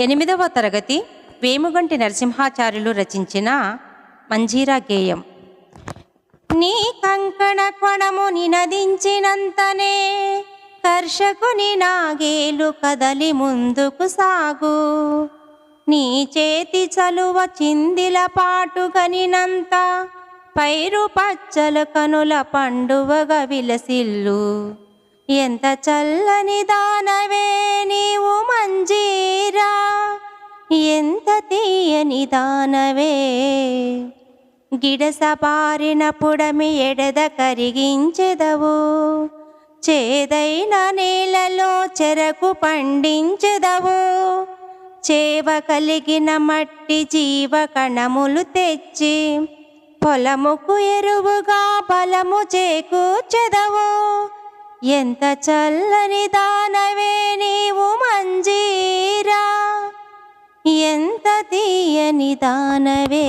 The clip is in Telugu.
ఎనిమిదవ తరగతి వేముగంటి నరసింహాచార్యులు రచించిన మంజీరా గేయం. నీ కంకణ కొణము నినదించినంతనే కర్షకుని నాగేలు కదలి ముందుకు సాగు. నీ చేతి చలువ చిందిల పాటు గనినంత పైరు పచ్చల కనుల పండువగా విలసిల్లు. ఎంత చల్లని దానవేని ఎంత తీయని దానవే. గిడసపారిన పుడమి ఎడద కరిగించెదవు. చేదైన నేలలో చెరకు పండించెదవు. చేవ కలిగిన మట్టి జీవ కణములు తెచ్చి పొలముకు ఎరువుగా బలము చేకూర్చెదవు. ఎంత చల్లని దాని ఎంత తీయని దానవే.